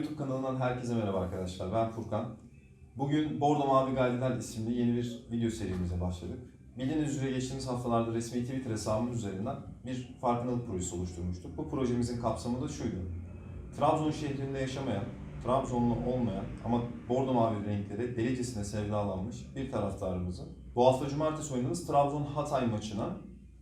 YouTube kanalından herkese merhaba arkadaşlar. Ben Furkan. Bugün Bordo Mavi Gayriler isimli yeni bir video serimize başladık. Bildiğiniz üzere geçtiğimiz haftalarda resmi Twitter hesabımız üzerinden bir farkındalık projesi oluşturmuştuk. Bu projemizin kapsamı da şuydu. Trabzon şehrinde yaşamayan, Trabzonlu olmayan ama bordo mavi renkleri delicesine sevdalanmış bir taraftarımızın bu hafta cumartesi oynadığımız Trabzon Hatay maçına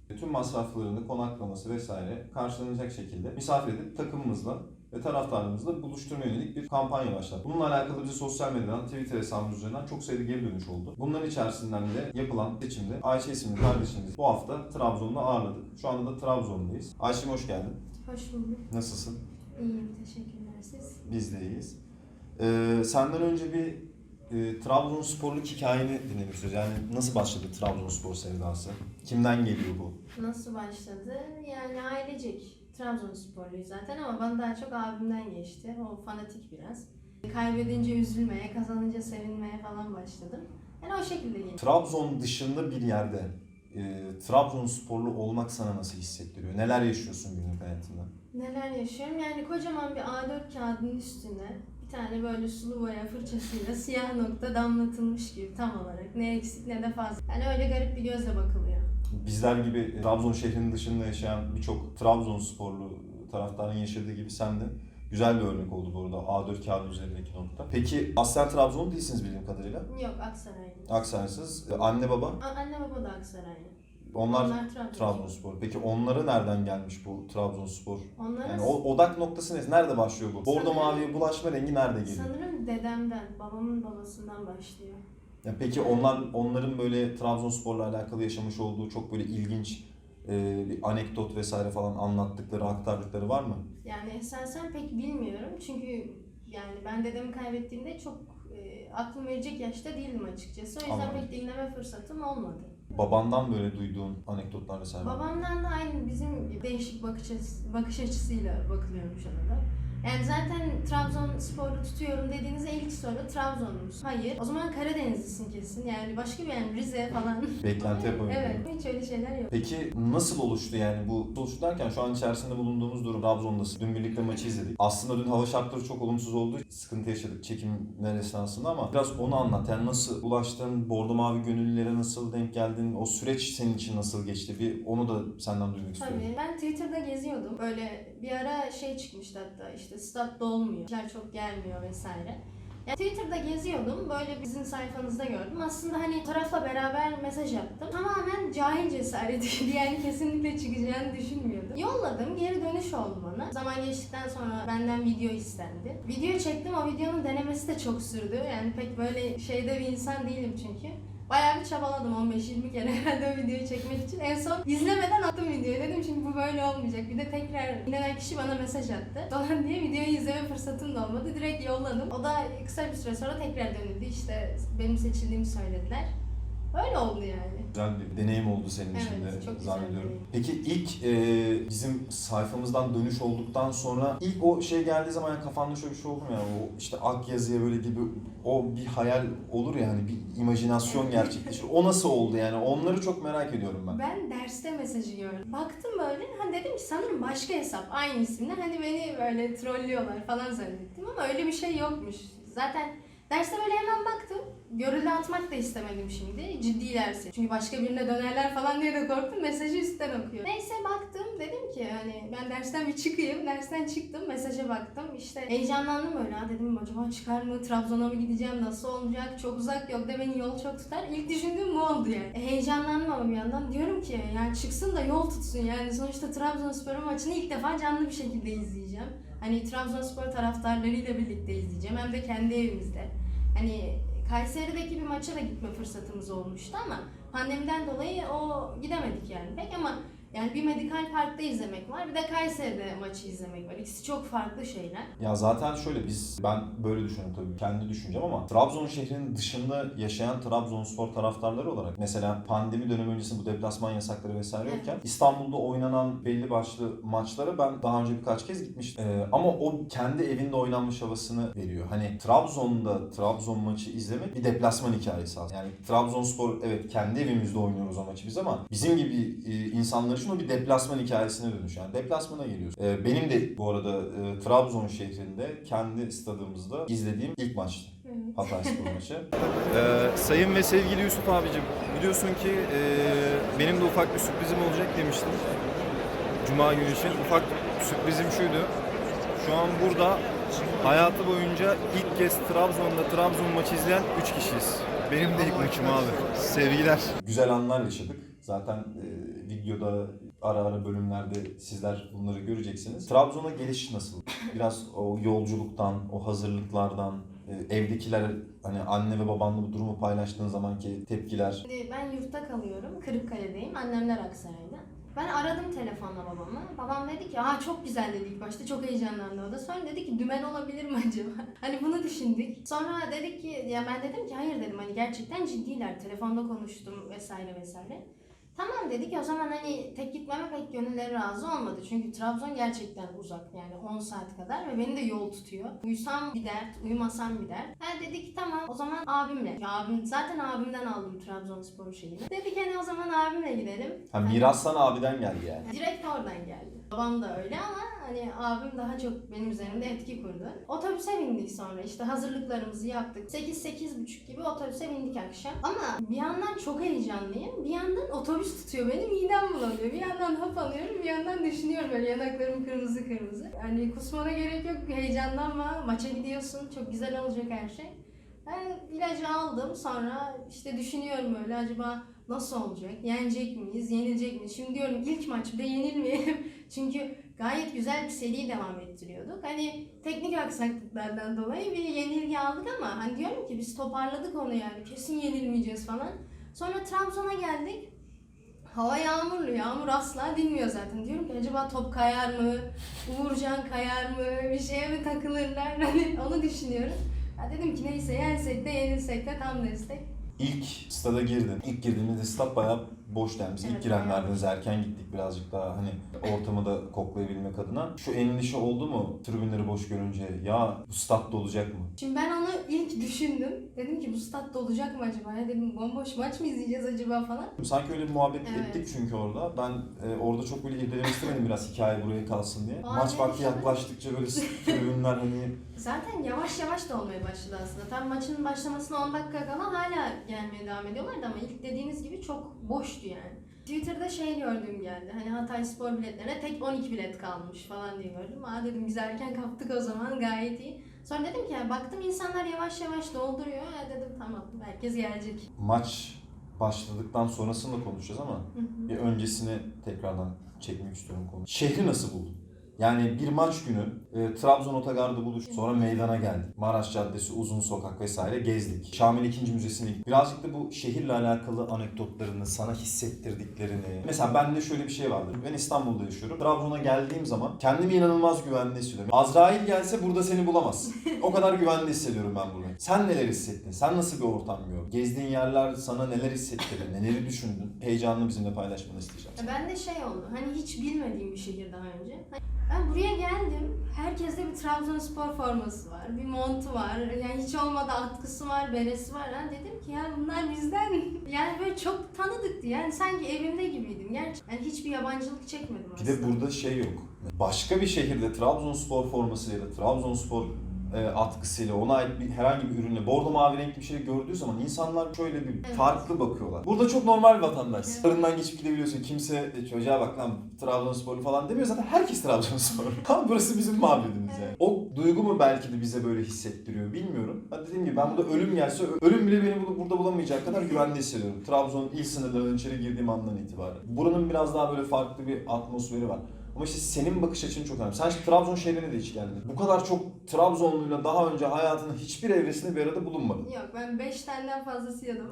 tüm masraflarını, konaklaması vesaire karşılanacak şekilde misafir edip takımımızla ve taraftarlarımızla buluşturma yönelik bir kampanya başlattı. Bununla alakalı bize sosyal medyadan, Twitter hesabımız üzerinden çok sayıda geri dönüş oldu. Bunların içerisinden de yapılan seçimde Ayşe isimli kardeşimizi bu hafta Trabzon'da ağırladık. Şu anda da Trabzon'dayız. Ayşe'm hoş geldin. Hoş bulduk. Nasılsın? İyiyim, teşekkürler siz. Biz de iyiyiz. Ee, senden önce bir e, Trabzonsporluk hikayeni dinlemek istiyoruz. Yani nasıl başladı Trabzonspor sevdası? Kimden geliyor bu? Nasıl başladı? Yani ailecek. Trabzonsporluyuz zaten ama bana daha çok abimden geçti. O fanatik biraz. Kaybedince üzülmeye, kazanınca sevinmeye falan başladım. Yani o şekilde geldi. Trabzon dışında bir yerde e, Trabzonsporlu olmak sana nasıl hissettiriyor? Neler yaşıyorsun günlük hayatında? Neler yaşıyorum? Yani kocaman bir A4 kağıdının üstüne bir tane böyle sulu boya fırçasıyla siyah nokta damlatılmış gibi tam olarak. Ne eksik ne de fazla. Yani öyle garip bir gözle bakılıyor. Bizler gibi Trabzon şehrinin dışında yaşayan birçok Trabzonsporlu taraftarın yaşadığı gibi sen de güzel bir örnek oldu bu arada A4 kağıdın üzerindeki nokta. Peki aslen Trabzon değilsiniz bildiğim kadarıyla. Yok Aksaraylı. Aksaysız. E, Anne baba A- Anne baba da Aksaraylı. onlar Trabzon. Trabzonspor. Peki onlara nereden gelmiş bu Trabzonspor? Onlara Yani o odak noktası ne? Nerede başlıyor bu? Bordo maviye bulaşma rengi nerede geliyor? sanırım dedemden, babamın babasından başlıyor. Ya peki onlar onların böyle Trabzonspor'la alakalı yaşamış olduğu çok böyle ilginç e, bir anekdot vesaire falan anlattıkları, aktardıkları var mı? Yani esasen pek bilmiyorum çünkü yani ben dedemi kaybettiğimde çok e, aklım verecek yaşta değildim açıkçası. O yüzden Anladım. pek dinleme fırsatım olmadı. Babandan böyle duyduğun anekdotlar vesaire. var mı? Babamdan da aynı bizim değişik bakış, açısı, bakış açısıyla bakılıyormuş ona da. Yani zaten Trabzonspor'u tutuyorum dediğinizde ilk soru Trabzonlu musun? Hayır. O zaman Karadenizlisin kesin. Yani başka bir yani Rize falan. Beklenti yapamıyorum. evet. Hiç öyle şeyler yok. Peki nasıl oluştu yani bu oluştu derken şu an içerisinde bulunduğumuz durum Trabzon'dasın. Dün birlikte maçı izledik. Aslında dün hava şartları çok olumsuz oldu. Sıkıntı yaşadık çekimler esnasında ama biraz onu anlat. Yani nasıl ulaştın? Bordo Mavi gönüllülere nasıl denk geldin? O süreç senin için nasıl geçti? Bir onu da senden duymak istiyorum. Tabii. Ben Twitter'da geziyordum. Böyle bir ara şey çıkmıştı hatta işte stat dolmuyor. İşler çok gelmiyor vesaire. Yani Twitter'da geziyordum. Böyle bizim sayfanızda gördüm. Aslında hani tarafla beraber mesaj attım. Tamamen cahil cesareti yani kesinlikle çıkacağını düşünmüyordum. Yolladım. Geri dönüş oldu bana. Zaman geçtikten sonra benden video istendi. Video çektim. O videonun denemesi de çok sürdü. Yani pek böyle şeyde bir insan değilim çünkü. Bayağı bir çabaladım 15-20 kere herhalde o videoyu çekmek için. En son izlemeden attım videoyu. Dedim şimdi bu böyle olmayacak. Bir de tekrar dinlenen kişi bana mesaj attı. Falan diye videoyu izleme fırsatım da olmadı. Direkt yolladım. O da kısa bir süre sonra tekrar dönüldü. İşte benim seçildiğimi söylediler. Öyle oldu yani. Güzel bir deneyim oldu senin Evet, için de çok zannediyorum. Peki ilk e, bizim sayfamızdan dönüş olduktan sonra ilk o şey geldiği zaman yani kafanda şöyle bir şey oldu mu ya o işte ak yazıya böyle gibi o bir hayal olur ya hani bir imajinasyon gerçekleşir. O nasıl oldu yani? Onları çok merak ediyorum ben. Ben derste mesajı gördüm. Baktım böyle, ha dedim ki sanırım başka hesap aynı isimle. Hani beni böyle trollüyorlar falan zannettim ama öyle bir şey yokmuş. Zaten derste böyle hemen baktım. Görüldü atmak da istemedim şimdi. Ciddilerse. Çünkü başka birine dönerler falan diye de korktum. Mesajı üstten okuyor. Neyse baktım. Dedim ki hani ben dersten bir çıkayım. Dersten çıktım. Mesaja baktım. İşte heyecanlandım böyle. Ha dedim acaba çıkar mı? Trabzon'a mı gideceğim? Nasıl olacak? Çok uzak yok da beni yol çok tutar. İlk düşündüğüm bu oldu yani. E, heyecanlandım ama bir yandan. Diyorum ki yani çıksın da yol tutsun yani. Sonuçta Trabzonspor'un maçını ilk defa canlı bir şekilde izleyeceğim. Hani Trabzonspor taraftarlarıyla birlikte izleyeceğim. Hem de kendi evimizde. Hani Kayseri'deki bir maça da gitme fırsatımız olmuştu ama pandemiden dolayı o gidemedik yani pek ama yani bir medikal parkta izlemek var bir de Kayseri'de maçı izlemek var. İkisi çok farklı şeyler. Ya zaten şöyle biz ben böyle düşünüyorum tabii kendi düşüncem ama Trabzon şehrinin dışında yaşayan Trabzonspor taraftarları olarak mesela pandemi dönemi öncesi bu deplasman yasakları vesaire Evet. yokken İstanbul'da oynanan belli başlı maçlara ben daha önce birkaç kez gitmiştim. Ee, ama o kendi evinde oynanmış havasını veriyor. Hani Trabzon'da Trabzon maçı izlemek bir deplasman hikayesi aslında. Yani Trabzonspor evet kendi evimizde oynuyoruz o maçı biz ama bizim gibi e, insanların maçın o bir deplasman hikayesine dönüş. Yani deplasmana geliyorsun. Ee, benim de bu arada e, Trabzon şehrinde kendi stadımızda izlediğim ilk maçtı. Evet. Hatay Spor maçı. Ee, sayın ve sevgili Yusuf abicim, biliyorsun ki e, benim de ufak bir sürprizim olacak demiştim. Cuma günü için. Ufak sürprizim şuydu. Şu an burada hayatı boyunca ilk kez Trabzon'da Trabzon maçı izleyen 3 kişiyiz. Benim de ilk maçım abi. Sevgiler. Güzel anlar yaşadık. Zaten e, videoda ara ara bölümlerde sizler bunları göreceksiniz. Trabzon'a geliş nasıl? Biraz o yolculuktan, o hazırlıklardan, e, evdekiler hani anne ve babanla bu durumu paylaştığın zamanki tepkiler. Ben yurtta kalıyorum. Kırıkkale'deyim. Annemler Aksaray'da. Ben aradım telefonla babamı. Babam dedi ki aa çok güzel dedi ilk başta. Çok heyecanlandı o da. Sonra dedi ki dümen olabilir mi acaba? hani bunu düşündük. Sonra dedik ki ya ben dedim ki hayır dedim hani gerçekten ciddiler. Telefonda konuştum vesaire vesaire. Tamam dedik o zaman hani tek gitmeme pek gönülleri razı olmadı. Çünkü Trabzon gerçekten uzak yani 10 saat kadar ve beni de yol tutuyor. Uyusam bir dert, uyumasam bir dert. Ha dedik tamam o zaman abimle. Ya abim, zaten abimden aldım Trabzonspor şeyini. Dedik hani o zaman abimle gidelim. Ha, miras sana abiden geldi yani. Direkt oradan geldi. Babam da öyle ama hani abim daha çok benim üzerimde etki kurdu. Otobüse bindik sonra işte hazırlıklarımızı yaptık. 8-8.30 gibi otobüse bindik akşam. Ama bir yandan çok heyecanlıyım. Bir yandan otobüs tutuyor beni midem bulanıyor. Bir yandan hap alıyorum bir yandan düşünüyorum böyle yanaklarım kırmızı kırmızı. Yani kusmana gerek yok heyecanlanma. Maça gidiyorsun çok güzel olacak her şey. Ben ilacı aldım sonra işte düşünüyorum böyle acaba nasıl olacak? Yenecek miyiz? Yenilecek miyiz? Şimdi diyorum ilk maç bir de yenilmeyelim. Çünkü gayet güzel bir seri devam ettiriyorduk. Hani teknik aksaklıklardan dolayı bir yenilgi aldık ama hani diyorum ki biz toparladık onu yani kesin yenilmeyeceğiz falan. Sonra Trabzon'a geldik. Hava yağmurlu, yağmur asla dinmiyor zaten. Diyorum ki acaba top kayar mı? Uğurcan kayar mı? Bir şeye mi takılırlar? Hani onu düşünüyorum. Ya dedim ki neyse yensek de yenilsek de tam destek. İlk stada girdin. İlk girdiğimizde stad bayağı boş yani. Biz ilk Evet, girenlerdeniz erken gittik birazcık daha hani ortamı da koklayabilmek adına. Şu endişe oldu mu tribünleri boş görünce ya bu stat olacak mı? Şimdi ben onu ilk düşündüm. Dedim ki bu statta olacak mı acaba? Ya dedim bomboş maç mı izleyeceğiz acaba falan. Sanki öyle bir muhabbet Evet. ettik çünkü orada. Ben e, orada çok böyle irdelemek istemedim biraz hikaye buraya kalsın diye. Aa, Maç vakti yaklaştıkça böyle tribünler hani Zaten yavaş yavaş da olmaya başladı aslında. Tam maçın başlamasına 10 dakika kala hala gelmeye devam ediyorlardı ama ilk dediğiniz gibi çok boştu yani. Twitter'da şey gördüğüm geldi. Hani Hatay Spor biletlerine tek 12 bilet kalmış falan diye gördüm. Aa dedim biz erken kaptık o zaman gayet iyi. Sonra dedim ki yani baktım insanlar yavaş yavaş dolduruyor. Ya dedim tamam herkes gelecek. maç başladıktan sonrasını da konuşacağız ama bir öncesini tekrardan çekmek istiyorum konu. Şehri nasıl buldun? Yani bir maç günü e, Trabzon Otogar'da buluştuk. Sonra meydana geldik. Maraş Caddesi, Uzun Sokak vesaire gezdik. Şamil İkinci Müzesi'ne gittik. Birazcık da bu şehirle alakalı anekdotlarını, sana hissettirdiklerini. Mesela bende şöyle bir şey vardır. Ben İstanbul'da yaşıyorum. Trabzon'a geldiğim zaman kendimi inanılmaz güvende hissediyorum. Azrail gelse burada seni bulamaz. O kadar güvende hissediyorum ben burada. Sen neler hissettin? Sen nasıl bir ortam gördün? Gezdiğin yerler sana neler hissettirdi? Neleri düşündün? Heyecanını bizimle paylaşmanı isteyeceğim. Ya ben de şey oldu. Hani hiç bilmediğim bir şehir daha önce. Hani Ben buraya geldim. Herkeste bir Trabzonspor forması var. Bir montu var. Yani hiç olmadı atkısı var, beresi var. Ha dedim ki ya bunlar bizden. Yani böyle çok tanıdıktı. Yani sanki evimde gibiydim. Gerçekten yani hiçbir yabancılık çekmedim Bir aslında. de burada şey yok. Başka bir şehirde Trabzonspor formasıyla da Trabzonspor e, atkısıyla ona ait bir herhangi bir ürünle bordo mavi renkli bir şey gördüğü zaman insanlar şöyle bir Evet. farklı bakıyorlar. Burada çok normal vatandaş. Evet. Sırından geçip gidebiliyorsun. Kimse e, çocuğa bak lan Trabzonsporlu falan demiyor zaten herkes Trabzonsporlu. Tam burası bizim mabedimiz yani. O duygu mu belki de bize böyle hissettiriyor bilmiyorum. Ben dediğim gibi ben burada ölüm gelse ölüm bile beni burada, burada bulamayacak kadar güvende hissediyorum. Trabzon il sınırlarının içeri girdiğim andan itibaren. Buranın biraz daha böyle farklı bir atmosferi var. Ama işte senin bakış açın çok önemli. Sen şimdi Trabzon şehrine de hiç gelmedin. Bu kadar çok Trabzonluyla daha önce hayatının hiçbir evresinde bir arada bulunmadın. Yok ben 5 taneden fazlası yedim.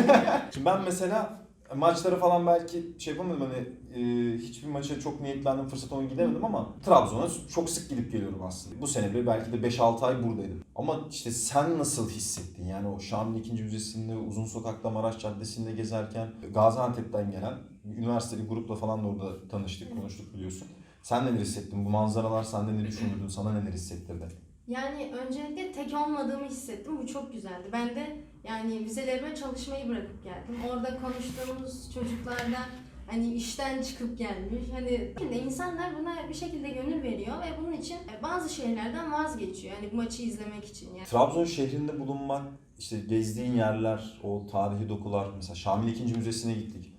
Şimdi ben mesela maçlara falan belki şey yapamadım hani e, hiçbir maça çok niyetlendim fırsat olmadı gidemedim ama Trabzon'a çok sık gidip geliyorum aslında. Bu sene bile belki de 5-6 ay buradaydım. Ama işte sen nasıl hissettin? Yani o Şamil 2. Müzesi'nde, Uzun Sokak'ta, Maraş Caddesi'nde gezerken Gaziantep'ten gelen üniversiteli grupla falan da orada tanıştık, konuştuk biliyorsun. Sen neler hissettin? Bu manzaralar sende ne düşündürdün? Sana neler hissettirdi? Yani öncelikle tek olmadığımı hissettim. Bu çok güzeldi. Ben de yani vizelerime çalışmayı bırakıp geldim. Orada konuştuğumuz çocuklardan Hani işten çıkıp gelmiş. Hani şimdi insanlar buna bir şekilde gönül veriyor ve bunun için bazı şeylerden vazgeçiyor. Hani bu maçı izlemek için yani. Trabzon şehrinde bulunmak, işte gezdiğin yerler, o tarihi dokular. Mesela Şamil İkinci Müzesi'ne gittik.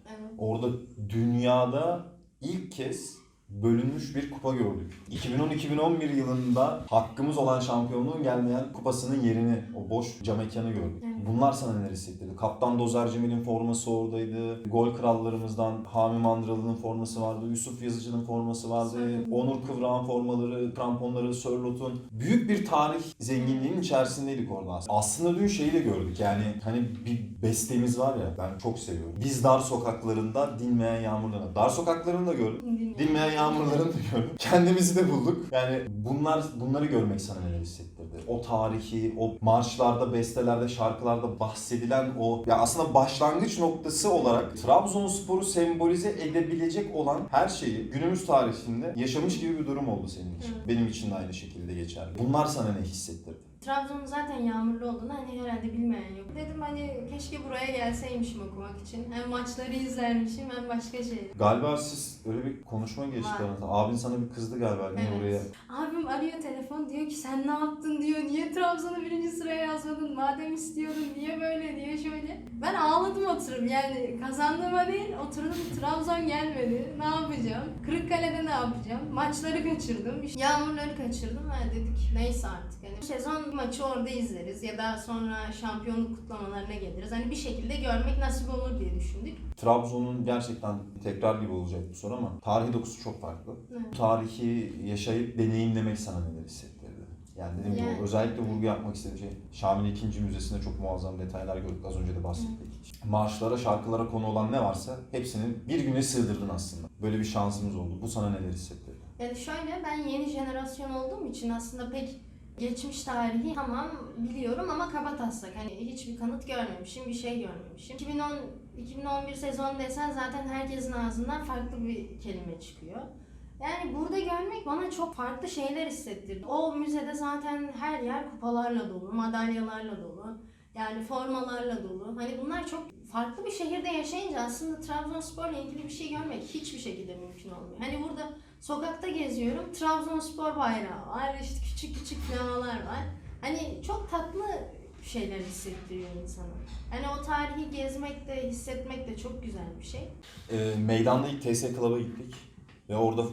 Orada dünyada ilk kez bölünmüş bir kupa gördük. 2010-2011 yılında hakkımız olan şampiyonluğun gelmeyen kupasının yerini, o boş cam mekanı gördük. Evet. Bunlar sana neler hissettirdi? Kaptan Dozer Cemil'in forması oradaydı. Gol krallarımızdan Hami Mandralı'nın forması vardı. Yusuf Yazıcı'nın forması vardı. Evet. Onur Kıvrağ'ın formaları, kramponları, Sörlot'un. Büyük bir tarih zenginliğinin içerisindeydik orada aslında. Aslında dün şeyi de gördük. Yani hani bir bestemiz var ya ben çok seviyorum. Biz dar sokaklarında dinmeyen yağmurlarına. Dar sokaklarını da gördüm. Dinliyorum. Dinmeyen yağmurlarını gördüm. Kendimizi de bulduk. Yani bunlar bunları görmek sana neler hissettirdi? O tarihi, o marşlarda, bestelerde, şarkılarda bahsedilen o ya aslında başlangıç noktası olarak Trabzonspor'u sembolize edebilecek olan her şeyi günümüz tarihinde yaşamış gibi bir durum oldu senin için. Benim için de aynı şekilde geçerli. Bunlar sana ne hissettirdi? Trabzon'un zaten yağmurlu olduğunu hani herhalde bilmeyen yok. Dedim hani keşke buraya gelseymişim okumak için. Hem maçları izlermişim hem başka şey. Galiba siz öyle bir konuşma geçti Var. aranızda. Abin sana bir kızdı galiba niye Evet. oraya Abim arıyor telefon diyor ki sen ne yaptın diyor. Niye Trabzon'u birinci sıraya yazmadın? Madem istiyordun niye böyle diye şöyle. Ben ağladım oturup yani kazandığıma değil oturdum Trabzon gelmedi. Ne yapacağım? Kırıkkale'de ne yapacağım? Maçları kaçırdım. işte Yağmurları kaçırdım. Ha dedik neyse artık. Hani sezon maçı orada izleriz ya da sonra şampiyonluk kutlamalarına geliriz. Hani bir şekilde görmek nasip olur diye düşündük. Trabzon'un gerçekten tekrar gibi olacak bu soru ama tarihi dokusu çok farklı. Evet. Bu tarihi yaşayıp deneyimlemek sana neler hissettirdi? Yani dediğim gibi Yani- özellikle vurgu yapmak istediğim şey Şamil İkinci Müzesi'nde çok muazzam detaylar gördük. Az önce de bahsettik. Marşlara, şarkılara konu olan ne varsa hepsini bir güne sığdırdın aslında. Böyle bir şansımız oldu. Bu sana neler hissettirdi? Yani şöyle ben yeni jenerasyon olduğum için aslında pek geçmiş tarihi tamam biliyorum ama kabataslak. Hani hiçbir kanıt görmemişim, bir şey görmemişim. 2010 2011 sezon desen zaten herkesin ağzından farklı bir kelime çıkıyor. Yani burada görmek bana çok farklı şeyler hissettirdi. O müzede zaten her yer kupalarla dolu, madalyalarla dolu. Yani formalarla dolu. Hani bunlar çok farklı bir şehirde yaşayınca aslında Trabzonspor'la ilgili bir şey görmek hiçbir şekilde mümkün olmuyor. Hani burada sokakta geziyorum. Trabzonspor bayrağı var. işte küçük küçük flamalar var. Hani çok tatlı şeyler hissettiriyor insana. Hani o tarihi gezmek de hissetmek de çok güzel bir şey. Ee, meydanda ilk TS Club'a gittik. Ve orada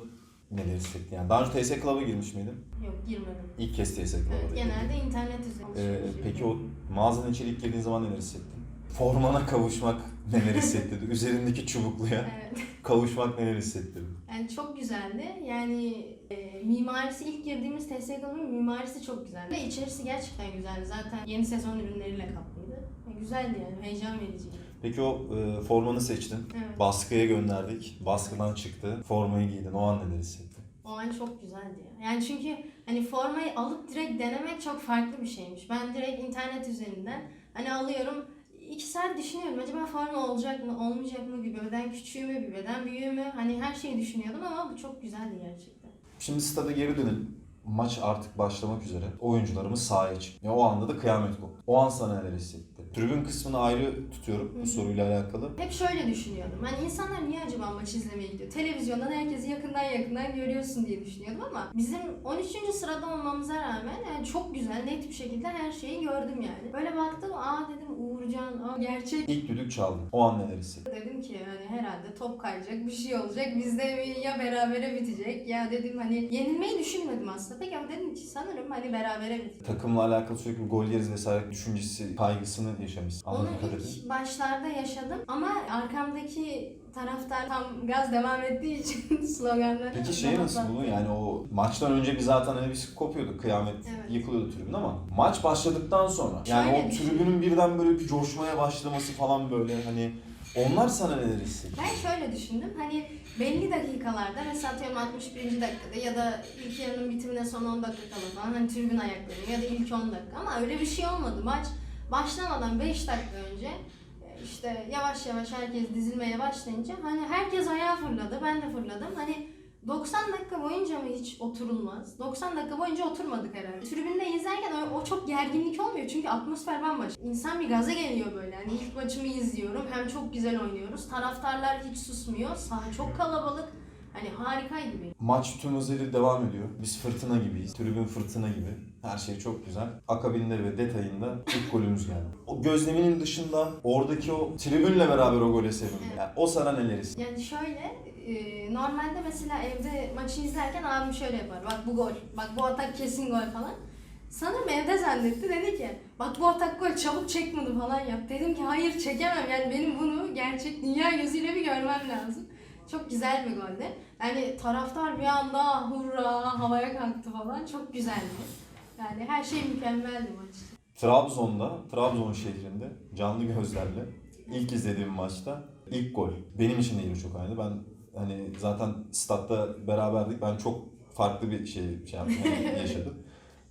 neler hissettin? Yani daha önce TS Club'a girmiş miydin? Yok girmedim. İlk kez TS Club'a Evet, girdin. genelde internet üzerinden. Ee, peki o mağazanın içeri ilk girdiğin zaman neler hissettin? Formana kavuşmak neler hissettirdi? Üzerindeki çubukluya Evet. kavuşmak neler hissettirdi? Yani çok güzeldi. Yani e, mimarisi ilk girdiğimiz TSK'nın mimarisi çok güzeldi. Ve içerisi gerçekten güzeldi. Zaten yeni sezon ürünleriyle kaplıydı. Yani güzeldi yani. Heyecan vericiydi. Peki o e, formanı seçtin. Evet. Baskıya gönderdik. Baskıdan çıktı. Formayı giydin. O an neler hissettin? O an çok güzeldi ya. Yani çünkü hani formayı alıp direkt denemek çok farklı bir şeymiş. Ben direkt internet üzerinden hani alıyorum iki saat düşünüyorum acaba forma olacak mı olmayacak mı bir beden küçüğü mü bir beden büyüğü mü hani her şeyi düşünüyordum ama bu çok güzeldi gerçekten. Şimdi stada geri dönelim. Maç artık başlamak üzere. Oyuncularımız sahaya çıktı. Ya o anda da kıyamet koptu. O an sana neler hissetti? Tribün kısmını ayrı tutuyorum bu soruyla alakalı. Hep şöyle düşünüyordum. Hani insanlar niye acaba maç izlemeye gidiyor? Televizyondan herkesi yakından yakından görüyorsun diye düşünüyordum ama bizim 13. sırada olmamıza rağmen yani çok güzel net bir şekilde her şeyi gördüm yani. Böyle baktım aa dedim Uğurcan aa gerçek İlk düdük çaldı. O an neler hissettin? Dedim ki hani herhalde top kayacak bir şey olacak. Bizde ya berabere bitecek ya dedim hani yenilmeyi düşünmedim aslında. Peki ama dedim ki sanırım hani berabere bitecek. Takımla alakalı sürekli gol yeriz vesaire düşüncesi, kaygısını yaşamışsın. Onu Anladığım kadarıyla. ilk başlarda yaşadım ama arkamdaki taraftar tam gaz devam ettiği için sloganları Peki şey nasıl fazla- bunu? Yani o maçtan önce biz zaten hani biz kopuyorduk. Kıyamet Evet. yıkılıyordu tribün ama maç başladıktan sonra yani Şöyle o düşün. tribünün birden böyle bir coşmaya başlaması falan böyle hani onlar sana neler hissetti? Ben şöyle düşündüm hani belli dakikalarda mesela atıyorum 61. dakikada ya da ilk yarının bitimine son 10 dakika kala falan hani tribün ayaklanıyor ya da ilk 10 dakika ama öyle bir şey olmadı. Maç başlamadan 5 dakika önce e, işte yavaş yavaş herkes dizilmeye başlayınca hani herkes ayağa fırladı ben de fırladım hani 90 dakika boyunca mı hiç oturulmaz? 90 dakika boyunca oturmadık herhalde. Tribünde izlerken o, çok gerginlik olmuyor çünkü atmosfer bambaşka. İnsan bir gaza geliyor böyle. Hani ilk maçımı izliyorum. Hem çok güzel oynuyoruz. Taraftarlar hiç susmuyor. Saha çok kalabalık. Hani harikaydı benim. Maç tüm hızıyla devam ediyor. Biz fırtına gibiyiz. Tribün fırtına gibi. Her şey çok güzel. Akabinde ve detayında ilk golümüz geldi. O gözleminin dışında oradaki o tribünle beraber o gole sevindim. Yani o sana neler hissetti? Yani şöyle e, normalde mesela evde maçı izlerken abim şöyle yapar. Bak bu gol. Bak bu atak kesin gol falan. Sanırım evde zannetti. Dedi ki bak bu atak gol çabuk çek bunu falan yap. Dedim ki hayır çekemem. Yani benim bunu gerçek dünya gözüyle bir görmem lazım. Çok güzel bir goldü. Yani taraftar bir anda hurra havaya kalktı falan. Çok güzeldi. Yani her şey mükemmeldi maçta. Trabzon'da, Trabzon şehrinde canlı gözlerle ilk izlediğim maçta ilk gol. Benim için de yeri çok aynı. Ben hani zaten statta beraberdik. Ben çok farklı bir şey, şey yaptım, yani yaşadım.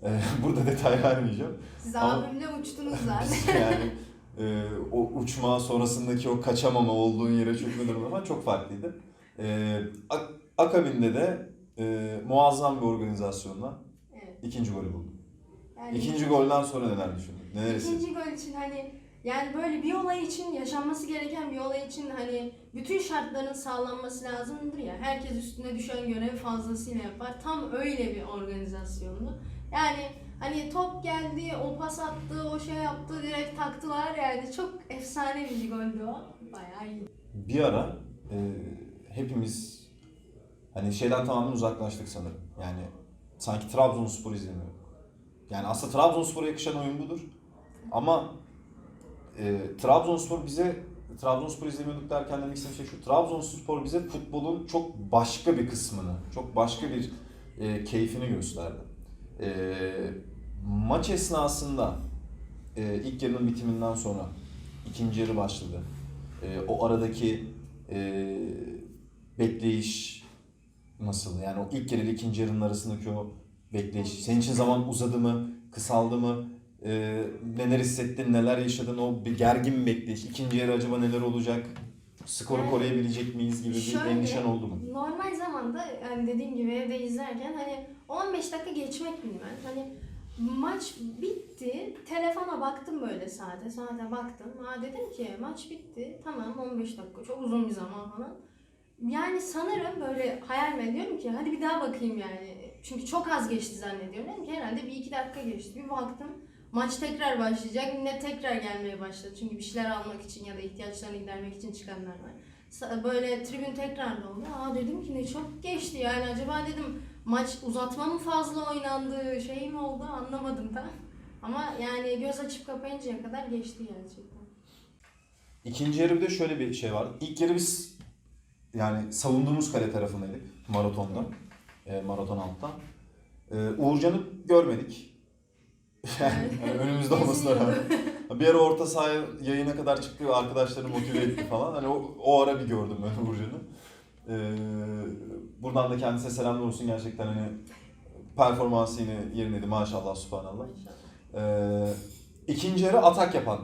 Ee, Burada detay vermeyeceğim. Siz Ama- abimle uçtunuz zaten. Yani e, o uçma sonrasındaki o kaçamama olduğun yere çökme falan çok farklıydı. E, ak- akabinde de e, muazzam bir organizasyonla evet. ikinci golü buldum. Yani İkinci golden sonra neler düşündün? Neler hissettin? İkinci gol için hani yani böyle bir olay için yaşanması gereken bir olay için hani bütün şartların sağlanması lazımdır ya. Herkes üstüne düşen görevi fazlasıyla yapar. Tam öyle bir organizasyondu. Yani hani top geldi, o pas attı, o şey yaptı, direkt taktılar yani çok efsane bir goldü o. Bayağı iyi. Bir ara e, hepimiz hani şeyden tamamen uzaklaştık sanırım. Yani sanki Trabzonspor izlemiyorduk. Yani aslında Trabzonspor'a yakışan oyun budur. Ama e, Trabzonspor bize Trabzonspor izlemiyorduk derken demek istediğim şey şu. Trabzonspor bize futbolun çok başka bir kısmını, çok başka bir e, keyfini gösterdi. E, maç esnasında e, ilk yarının bitiminden sonra ikinci yarı başladı. E, o aradaki e, bekleyiş nasıl? Yani o ilk yarı ile ikinci yarının arasındaki o bekleyiş. Senin için zaman uzadı mı? Kısaldı mı? E, neler hissettin? Neler yaşadın? O bir gergin bekleyiş. İkinci yarı acaba neler olacak? Skoru Yani koruyabilecek miyiz gibi bir şöyle, endişen oldu mu? Normal zamanda yani dediğim gibi evde izlerken hani 15 dakika geçmek bilmem. Hani maç bitti. Telefona baktım böyle saate. Saate baktım. Ha dedim ki maç bitti. Tamam 15 dakika. Çok uzun bir zaman falan. Yani sanırım böyle hayal mi ediyorum ki hadi bir daha bakayım yani. Çünkü çok az geçti zannediyorum. Dedim ki herhalde bir iki dakika geçti. Bir baktım maç tekrar başlayacak. Millet tekrar gelmeye başladı. Çünkü bir şeyler almak için ya da ihtiyaçlarını gidermek için çıkanlar var. Böyle tribün tekrar doldu. Aa dedim ki ne çok geçti yani acaba dedim maç uzatma mı fazla oynandı şey mi oldu anlamadım da. Ama yani göz açıp kapayıncaya kadar geçti gerçekten. İkinci yarı de şöyle bir şey vardı. İlk yarı biz yani savunduğumuz kale tarafındaydık maratonda. E, maraton alttan. E, Uğurcan'ı görmedik. Yani, yani önümüzde olmasına rağmen. Bir ara orta sahaya yayına kadar çıktı ve arkadaşları motive etti falan. Hani o, o ara bir gördüm ben Uğurcan'ı. E, buradan da kendisine selamlar olsun gerçekten hani performansı yine yerindeydi maşallah subhanallah. Ee, ikinci yarı atak yapan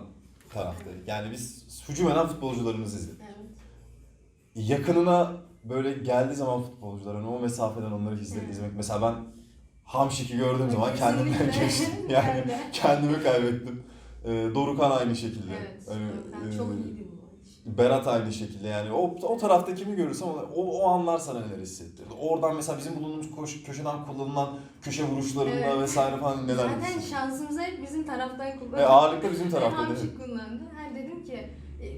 taraftı. Yani biz hücum eden futbolcularımızı izledik. Evet. Yakınına böyle geldiği zaman futbolcular hani o mesafeden onları izle, izlemek. Mesela ben Hamşik'i gördüğüm zaman kendimden geçtim. Yani kendimi kaybettim. Ee, Dorukan aynı şekilde. Evet. Hani, e, çok iyiydi bu. Berat aynı şekilde yani o, o tarafta kimi görürsem o, o, anlar sana neler hissettirdi. Oradan mesela bizim bulunduğumuz koş, köşeden kullanılan köşe vuruşlarında Evet. vesaire falan neler Zaten şansımıza hep bizim taraftan kullandık. Ve ağırlıkta bizim tarafta? Hamşik kullandı. Ha dedim ki e,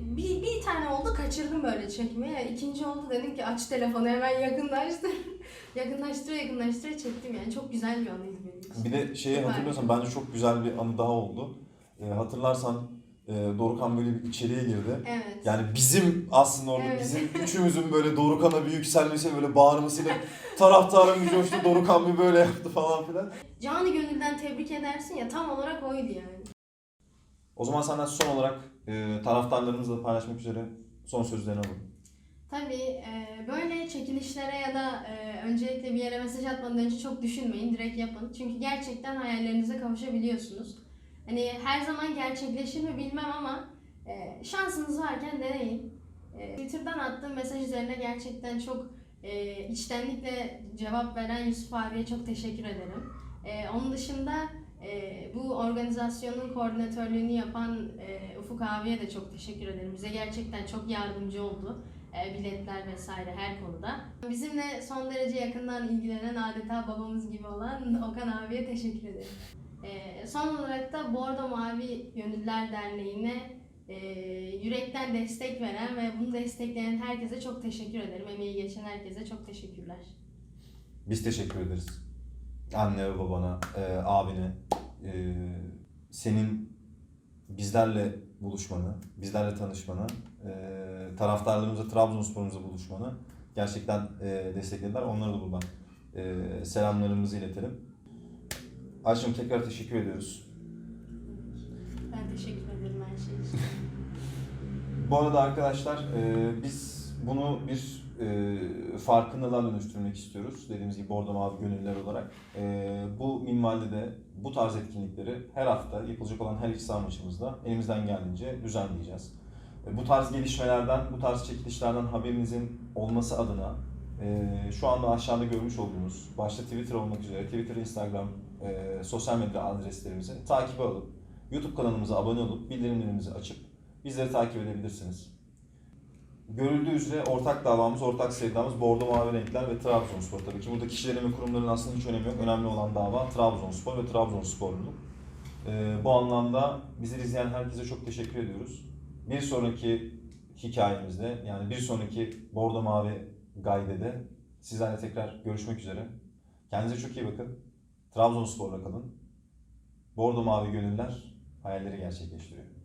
bir, bir tane oldu kaçırdım böyle çekmeye. İkinci oldu dedim ki aç telefonu hemen yakınlaştır. yakınlaştıra yakınlaştıra çektim yani. Çok güzel bir anıydı benim için. Bir de şeyi Süper. hatırlıyorsan bence çok güzel bir anı daha oldu. Ee, hatırlarsan e, Dorukan böyle bir içeriye girdi. Evet. Yani bizim aslında orada Evet. bizim üçümüzün böyle Dorukan'a bir yükselmesi böyle bağırmasıyla taraftarın bir coştu Dorukan bir böyle yaptı falan filan. Canı gönülden tebrik edersin ya tam olarak oydu yani. O zaman senden son olarak e, taraftarlarımızla paylaşmak üzere son sözlerini alalım. Tabii e, böyle çekilişlere ya da e, öncelikle bir yere mesaj atmadan önce çok düşünmeyin, direkt yapın. Çünkü gerçekten hayallerinize kavuşabiliyorsunuz. Hani her zaman gerçekleşir mi bilmem ama e, şansınız varken deneyin. E, Twitter'dan attığım mesaj üzerine gerçekten çok e, içtenlikle cevap veren Yusuf abiye çok teşekkür ederim. Onun dışında e, bu organizasyonun koordinatörlüğünü yapan e, Ufuk abiye de çok teşekkür ederim. Bize gerçekten çok yardımcı oldu. E, biletler vesaire her konuda. Bizimle son derece yakından ilgilenen adeta babamız gibi olan Okan abiye teşekkür ederim. E, son olarak da Bordo Mavi Gönüller Derneği'ne e, yürekten destek veren ve bunu destekleyen herkese çok teşekkür ederim. Emeği geçen herkese çok teşekkürler. Biz teşekkür ederiz. Anne ve babana, e, abine, e, senin bizlerle buluşmanı, bizlerle tanışmanı, e, taraftarlarımızla, Trabzonspor'umuzla buluşmanı gerçekten e, desteklediler. Onlara da buradan e, selamlarımızı iletelim. Ayşem tekrar teşekkür ediyoruz. Ben teşekkür ederim her şey için. Bu arada arkadaşlar e, biz bunu bir e, farkındalığa dönüştürmek istiyoruz. Dediğimiz gibi Bordo Mavi Gönüllüler olarak. E, bu minvalde de bu tarz etkinlikleri her hafta yapılacak olan her iç saha maçımızda elimizden geldiğince düzenleyeceğiz. E, bu tarz gelişmelerden, bu tarz çekilişlerden haberinizin olması adına e, şu anda aşağıda görmüş olduğunuz, başta Twitter olmak üzere Twitter, Instagram, e, sosyal medya adreslerimizi takibe alıp YouTube kanalımıza abone olup bildirimlerimizi açıp bizleri takip edebilirsiniz. Görüldüğü üzere ortak davamız, ortak sevdamız Bordo Mavi Renkler ve Trabzonspor tabii ki. Burada kişilerin ve kurumların aslında hiç önemi yok. Önemli olan dava Trabzonspor ve Trabzonsporluluk. Ee, bu anlamda bizi izleyen herkese çok teşekkür ediyoruz. Bir sonraki hikayemizde yani bir sonraki Bordo Mavi Gayde'de sizlerle tekrar görüşmek üzere. Kendinize çok iyi bakın. Trabzonspor'la kalın. Bordo Mavi Gönüller hayalleri gerçekleştiriyor.